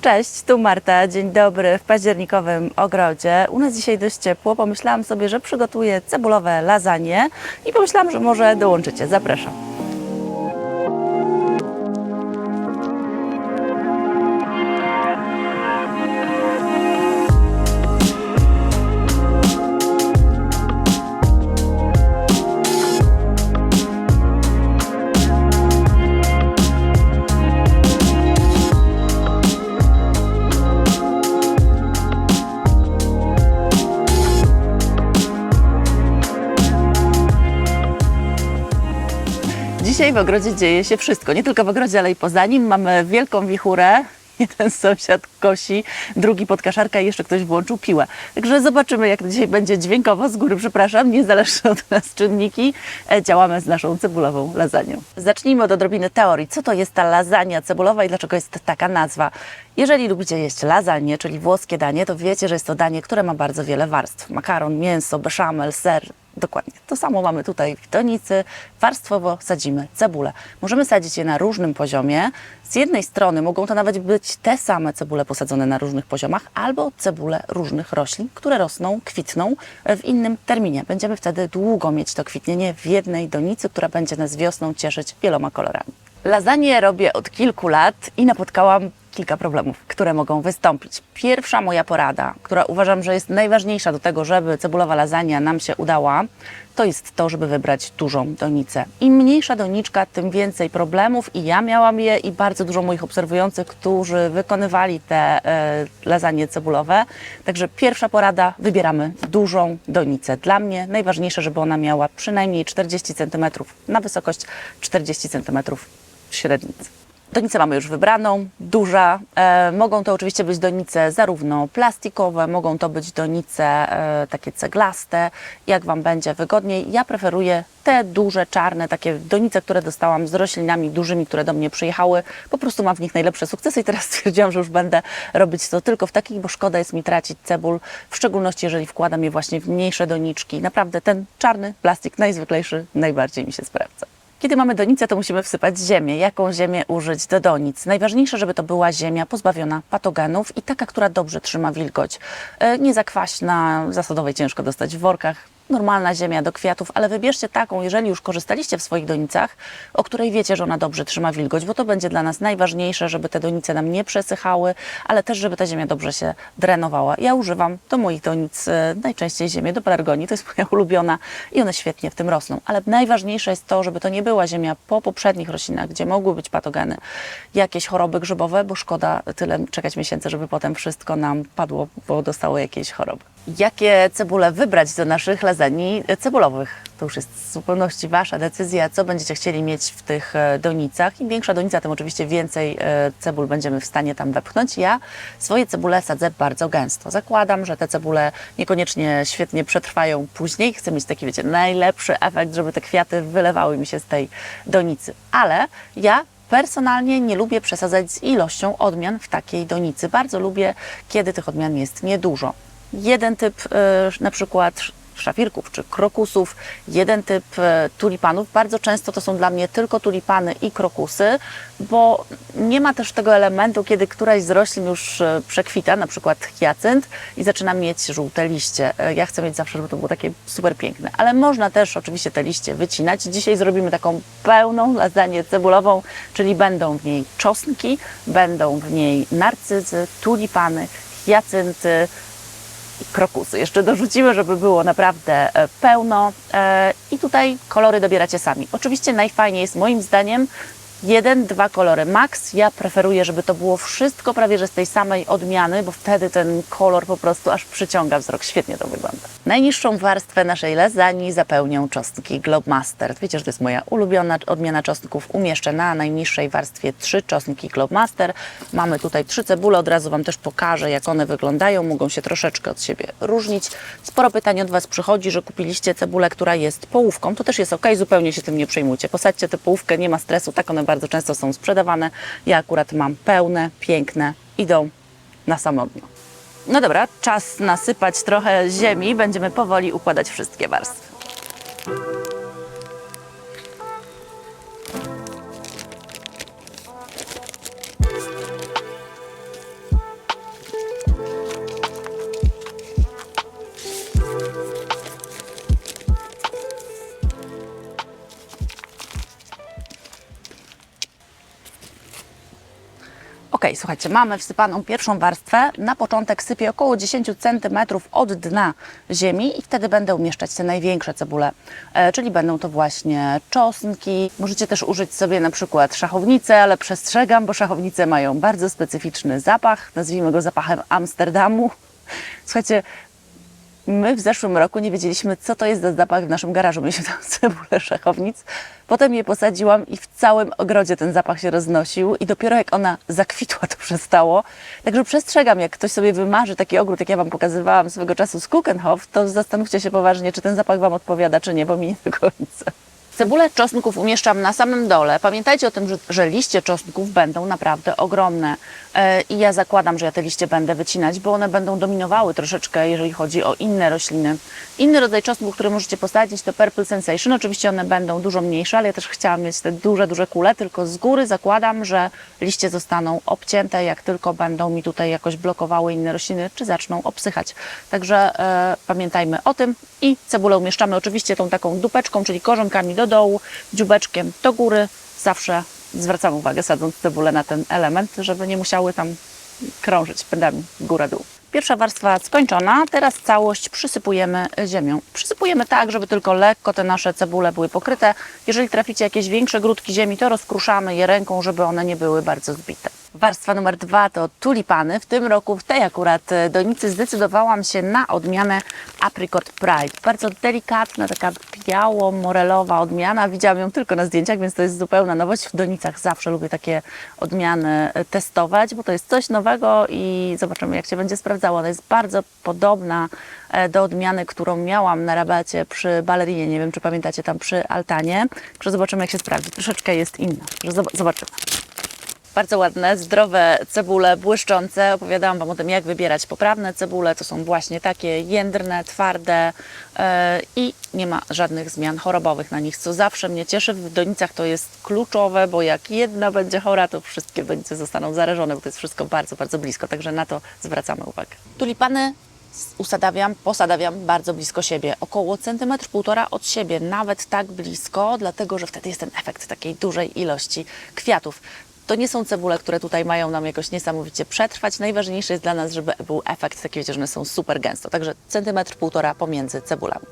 Cześć, tu Marta. Dzień dobry w październikowym ogrodzie. U nas dzisiaj dość ciepło. Pomyślałam sobie, że przygotuję cebulowe lasagne i pomyślałam, że może dołączycie. Zapraszam. W ogrodzie dzieje się wszystko. Nie tylko w ogrodzie, ale i poza nim. Mamy wielką wichurę. Jeden sąsiad kosi, drugi podkaszarka i jeszcze ktoś włączył piłę. Także zobaczymy, jak dzisiaj będzie dźwiękowo. Z góry przepraszam, niezależne od nas czynniki. E, Działamy z naszą cebulową lasagną. Zacznijmy od odrobiny teorii. Co to jest ta lasagna cebulowa i dlaczego jest taka nazwa? Jeżeli lubicie jeść lasagne, czyli włoskie danie, to wiecie, że jest to danie, które ma bardzo wiele warstw. Makaron, mięso, beszamel, ser, Dokładnie. To samo mamy tutaj w donicy. Warstwowo sadzimy cebulę. Możemy sadzić je na różnym poziomie. Z jednej strony mogą to nawet być te same cebule posadzone na różnych poziomach, albo cebule różnych roślin, które rosną, kwitną w innym terminie. Będziemy wtedy długo mieć to kwitnienie w jednej donicy, która będzie nas wiosną cieszyć wieloma kolorami. Lasagne robię od kilku lat i napotkałam kilka problemów, które mogą wystąpić. Pierwsza moja porada, która uważam, że jest najważniejsza do tego, żeby cebulowa lasagna nam się udała, to jest to, żeby wybrać dużą donicę. Im mniejsza doniczka, tym więcej problemów i ja miałam je i bardzo dużo moich obserwujących, którzy wykonywali te e, lasagne cebulowe. Także pierwsza porada, wybieramy dużą donicę. Dla mnie najważniejsze, żeby ona miała przynajmniej 40 cm na wysokość 40 cm średnicy. Donicę mamy już wybraną, duża. E, mogą to oczywiście być donice zarówno plastikowe, mogą to być donice e, takie ceglaste, jak Wam będzie wygodniej. Ja preferuję te duże, czarne, takie donice, które dostałam z roślinami dużymi, które do mnie przyjechały. Po prostu mam w nich najlepsze sukcesy i teraz stwierdziłam, że już będę robić to tylko w takich, bo szkoda jest mi tracić cebul, w szczególności jeżeli wkładam je właśnie w mniejsze doniczki. Naprawdę ten czarny plastik najzwyklejszy najbardziej mi się sprawdza. Kiedy mamy donicę, to musimy wsypać ziemię. Jaką ziemię użyć do donic? Najważniejsze, żeby to była ziemia pozbawiona patogenów i taka, która dobrze trzyma wilgoć. E, Nie zakwaśna, zasadowej ciężko dostać w workach. Normalna ziemia do kwiatów, ale wybierzcie taką, jeżeli już korzystaliście w swoich donicach, o której wiecie, że ona dobrze trzyma wilgoć, bo to będzie dla nas najważniejsze, żeby te donice nam nie przesychały, ale też, żeby ta ziemia dobrze się drenowała. Ja używam do moich donic e, najczęściej ziemię do pelargonii, to jest moja ulubiona i one świetnie w tym rosną. Ale najważniejsze jest to, żeby to nie była ziemia po poprzednich roślinach, gdzie mogły być patogeny, jakieś choroby grzybowe, bo szkoda tyle czekać miesięcy, żeby potem wszystko nam padło, bo dostało jakieś choroby. Jakie cebule wybrać do naszych lasagne cebulowych? To już jest w zupełności Wasza decyzja, co będziecie chcieli mieć w tych e, donicach. Im większa donica, tym oczywiście więcej e, cebul będziemy w stanie tam wepchnąć. Ja swoje cebule sadzę bardzo gęsto. Zakładam, że te cebule niekoniecznie świetnie przetrwają później. Chcę mieć taki, wiecie, najlepszy efekt, żeby te kwiaty wylewały mi się z tej donicy. Ale ja Personalnie nie lubię przesadzać z ilością odmian w takiej donicy. Bardzo lubię, kiedy tych odmian jest niedużo. Jeden typ e, na przykład szafirków czy krokusów, jeden typ e, tulipanów. Bardzo często to są dla mnie tylko tulipany i krokusy, bo nie ma też tego elementu, kiedy któraś z roślin już e, przekwita, na przykład hiacynt i zaczyna mieć żółte liście. Ja chcę mieć zawsze, żeby to było takie super piękne, ale można też oczywiście te liście wycinać. Dzisiaj zrobimy taką pełną lasagne cebulową, czyli będą w niej czosnki, będą w niej narcyzy, tulipany, hiacynty, krokusy. Jeszcze dorzucimy, żeby było naprawdę e, pełno. E, I tutaj kolory dobieracie sami. Oczywiście najfajniej jest moim zdaniem jeden, dwa kolory max. Ja preferuję, żeby to było wszystko prawie że z tej samej odmiany, bo wtedy ten kolor po prostu aż przyciąga wzrok. Świetnie to wygląda. Najniższą warstwę naszej lasagne zapełnią czosnki Globemaster. Wiecie, że to jest moja ulubiona odmiana czosnków. Umieszczę na najniższej warstwie trzy czosnki Globemaster. Mamy tutaj trzy cebule. Od razu Wam też pokażę, jak one wyglądają. Mogą się troszeczkę od siebie różnić. Sporo pytań od Was przychodzi, że kupiliście cebulę, która jest połówką. To też jest ok, zupełnie się tym nie przejmujcie. Posadźcie tę połówkę, nie ma stresu. Tak one bardzo często są sprzedawane. Ja akurat mam pełne, piękne, idą na samotno. No dobra, czas nasypać trochę ziemi. Będziemy powoli układać wszystkie warstwy. Słuchajcie, mamy wsypaną pierwszą warstwę. Na początek sypię około 10 cm od dna ziemi i wtedy będę umieszczać te największe cebule, e, czyli będą to właśnie czosnki. Możecie też użyć sobie na przykład szachownice, ale przestrzegam, bo szachownice mają bardzo specyficzny zapach, nazwijmy go zapachem Amsterdamu. Słuchajcie, My w zeszłym roku nie wiedzieliśmy, co to jest za zapach w naszym garażu. Mieliśmy tam cebulę szachownic. Potem je posadziłam i w całym ogrodzie ten zapach się roznosił i dopiero jak ona zakwitła, to przestało. Także przestrzegam, jak ktoś sobie wymarzy taki ogród, jak ja Wam pokazywałam swego czasu z Kuchenhof, to zastanówcie się poważnie, czy ten zapach Wam odpowiada, czy nie, bo mi nie do końca. Cebulę czosnków umieszczam na samym dole. Pamiętajcie o tym, że, że liście czosnków będą naprawdę ogromne. E, I ja zakładam, że ja te liście będę wycinać, bo one będą dominowały troszeczkę, jeżeli chodzi o inne rośliny. Inny rodzaj czosnków, który możecie posadzić, to Purple Sensation. Oczywiście one będą dużo mniejsze, ale ja też chciałam mieć te duże, duże kule, tylko z góry zakładam, że liście zostaną obcięte, jak tylko będą mi tutaj jakoś blokowały inne rośliny, czy zaczną obsychać. Także e, pamiętajmy o tym i cebulę umieszczamy oczywiście tą taką dupeczką, czyli korzonkami do dołu, dziubeczkiem do góry. Zawsze zwracam uwagę, sadząc cebulę na ten element, żeby nie musiały tam krążyć pędami góra-dół. Pierwsza warstwa skończona, teraz całość przysypujemy ziemią. Przysypujemy tak, żeby tylko lekko te nasze cebule były pokryte. Jeżeli traficie jakieś większe grudki ziemi, to rozkruszamy je ręką, żeby one nie były bardzo zbite. Warstwa numer dwa to tulipany. W tym roku, w tej akurat e, donicy zdecydowałam się na odmianę Apricot Pride. Bardzo delikatna, taka biało-morelowa odmiana. Widziałam ją tylko na zdjęciach, więc to jest zupełna nowość. W donicach zawsze lubię takie odmiany e, testować, bo to jest coś nowego i zobaczymy jak się będzie sprawdzało. Ona jest bardzo podobna e, do odmiany, którą miałam na rabacie przy balerinie. Nie wiem, czy pamiętacie tam przy altanie. Zobaczymy jak się sprawdzi. Troszeczkę jest inna. Zobaczymy. Bardzo ładne, zdrowe cebule, błyszczące. Opowiadałam Wam o tym, jak wybierać poprawne cebule. To są właśnie takie jędrne, twarde yy, i nie ma żadnych zmian chorobowych na nich, co zawsze mnie cieszy. W donicach to jest kluczowe, bo jak jedna będzie chora, to wszystkie donice zostaną zarażone, bo to jest wszystko bardzo, bardzo blisko. Także na to zwracamy uwagę. Tulipany usadawiam, posadawiam bardzo blisko siebie, około centymetr, półtora od siebie, nawet tak blisko, dlatego że wtedy jest ten efekt takiej dużej ilości kwiatów. To nie są cebule, które tutaj mają nam jakoś niesamowicie przetrwać. Najważniejsze jest dla nas, żeby był efekt taki, wiecie, że one są super gęsto. Także centymetr, półtora pomiędzy cebulami.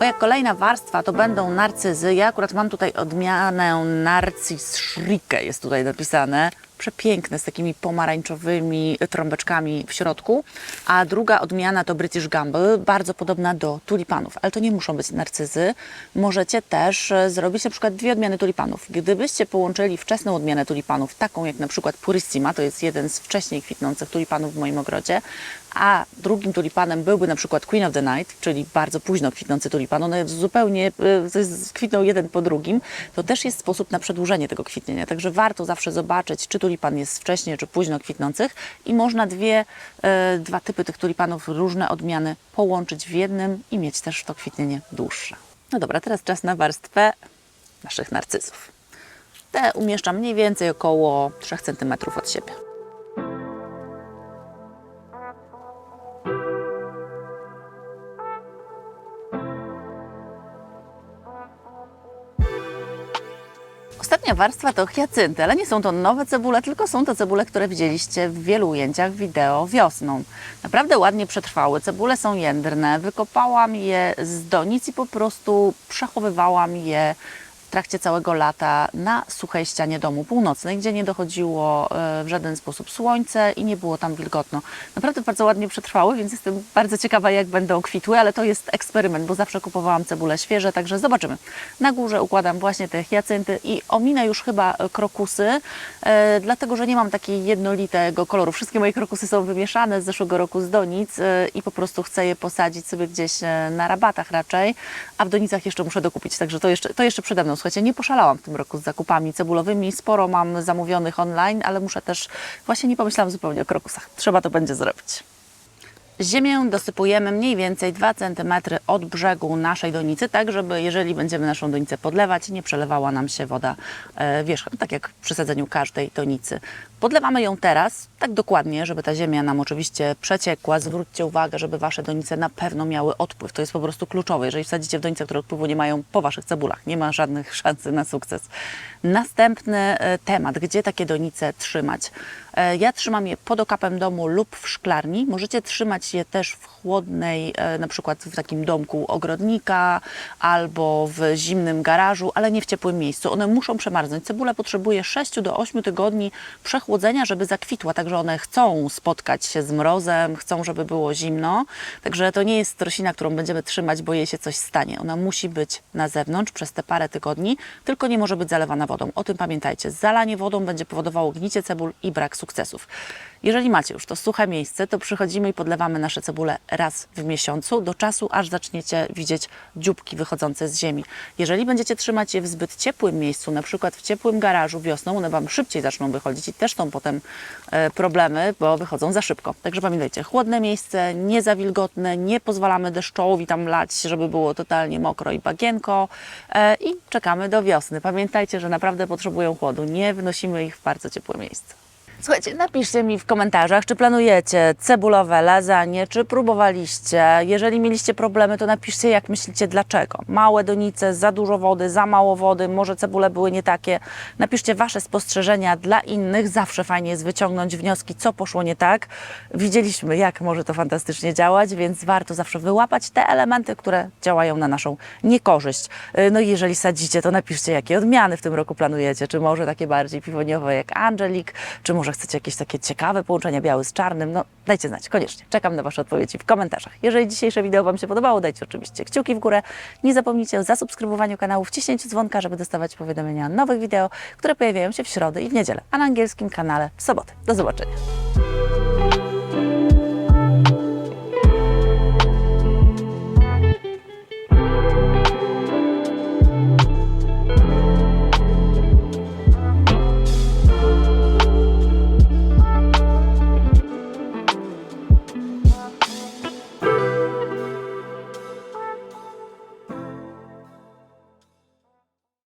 Moja kolejna warstwa to będą narcyzy. Ja akurat mam tutaj odmianę Narcis Shrike, jest tutaj napisane. Przepiękne, z takimi pomarańczowymi trąbeczkami w środku. A druga odmiana to British Gamble, bardzo podobna do tulipanów, ale to nie muszą być narcyzy. Możecie też e, zrobić na przykład dwie odmiany tulipanów. Gdybyście połączyli wczesną odmianę tulipanów, taką jak na przykład Purissima, to jest jeden z wcześniej kwitnących tulipanów w moim ogrodzie, a drugim tulipanem byłby na przykład Queen of the Night, czyli bardzo późno kwitnący tulipan. One zupełnie jest- kwitną jeden po drugim. To też jest sposób na przedłużenie tego kwitnienia. Także warto zawsze zobaczyć, czy tulipan jest wcześnie, czy późno kwitnących i można dwie, y, dwa typy tych tulipanów, różne odmiany połączyć w jednym i mieć też to kwitnienie dłuższe. No dobra, teraz czas na warstwę naszych narcyzów. Te umieszczam mniej więcej około 3 cm od siebie. Ostatnia warstwa to hiacynty, ale nie są to nowe cebule, tylko są to cebule, które widzieliście w wielu ujęciach wideo wiosną. Naprawdę ładnie przetrwały, cebule są jędrne, wykopałam je z donic i po prostu przechowywałam je trakcie całego lata na suchej ścianie domu północnej, gdzie nie dochodziło e, w żaden sposób słońce i nie było tam wilgotno. Naprawdę bardzo ładnie przetrwały, więc jestem bardzo ciekawa, jak będą kwitły, ale to jest eksperyment, bo zawsze kupowałam cebule świeże, także zobaczymy. Na górze układam właśnie te hiacynty i ominę już chyba e, krokusy, e, dlatego że nie mam takiej jednolitego koloru. Wszystkie moje krokusy są wymieszane z zeszłego roku z donic i po prostu chcę je posadzić sobie gdzieś na rabatach raczej, a w donicach jeszcze muszę dokupić, także to jeszcze, to jeszcze przede mną. Słuchajcie, nie poszalałam w tym roku z zakupami cebulowymi, sporo mam zamówionych online, ale muszę też, właśnie nie pomyślałam zupełnie o krokusach. Trzeba to będzie zrobić. Ziemię dosypujemy mniej więcej 2 cm od brzegu naszej donicy, tak żeby jeżeli będziemy naszą donicę podlewać, nie przelewała nam się woda e, wierzchem, tak jak przy sadzeniu każdej donicy. Podlewamy ją teraz, tak dokładnie, żeby ta ziemia nam oczywiście przeciekła. Zwróćcie uwagę, żeby Wasze donice na pewno miały odpływ. To jest po prostu kluczowe. Jeżeli wsadzicie w donice, które odpływu nie mają po Waszych cebulach, nie ma żadnych szansy na sukces. Następny e, temat, gdzie takie donice trzymać. E, Ja trzymam je pod okapem domu lub w szklarni. Możecie trzymać je też w chłodnej, e, na przykład w takim domku ogrodnika albo w zimnym garażu, ale nie w ciepłym miejscu. One muszą przemarznąć. Cebula potrzebuje 6 do 8 tygodni przechłodzenia, żeby zakwitła, także one chcą spotkać się z mrozem, chcą, żeby było zimno. Także to nie jest roślina, którą będziemy trzymać, bo jej się coś stanie. Ona musi być na zewnątrz przez te parę tygodni, tylko nie może być zalewana wodą. O tym pamiętajcie. Zalanie wodą będzie powodowało gnicie cebul i brak sukcesów. Jeżeli macie już to suche miejsce, to przychodzimy i podlewamy nasze cebule raz w miesiącu, do czasu, aż zaczniecie widzieć dzióbki wychodzące z ziemi. Jeżeli będziecie trzymać je w zbyt ciepłym miejscu, na przykład w ciepłym garażu wiosną, one Wam szybciej zaczną wychodzić i też są potem e, problemy, bo wychodzą za szybko. Także pamiętajcie, chłodne miejsce, nie za wilgotne, nie pozwalamy deszczowi tam lać, żeby było totalnie mokro i bagienko e, i czekamy do wiosny. Pamiętajcie, że naprawdę potrzebują chłodu, nie wnosimy ich w bardzo ciepłe miejsce. Słuchajcie, napiszcie mi w komentarzach, czy planujecie cebulowe lasagne, czy próbowaliście. Jeżeli mieliście problemy, to napiszcie, jak myślicie, dlaczego. Małe donice, za dużo wody, za mało wody, może cebule były nie takie. Napiszcie Wasze spostrzeżenia dla innych. Zawsze fajnie jest wyciągnąć wnioski, co poszło nie tak. Widzieliśmy, jak może to fantastycznie działać, więc warto zawsze wyłapać te elementy, które działają na naszą niekorzyść. Yy, No i jeżeli sadzicie, to napiszcie, jakie odmiany w tym roku planujecie. Czy może takie bardziej piwoniowe jak Angelik, czy może chcecie jakieś takie ciekawe połączenia biały z czarnym. No dajcie znać, koniecznie. Czekam na Wasze odpowiedzi w komentarzach. Jeżeli dzisiejsze wideo Wam się podobało, dajcie oczywiście kciuki w górę. Nie zapomnijcie o zasubskrybowaniu kanału, wciśnięciu dzwonka, żeby dostawać powiadomienia o nowych wideo, które pojawiają się w środę i w niedzielę, a na angielskim kanale w sobotę. Do zobaczenia.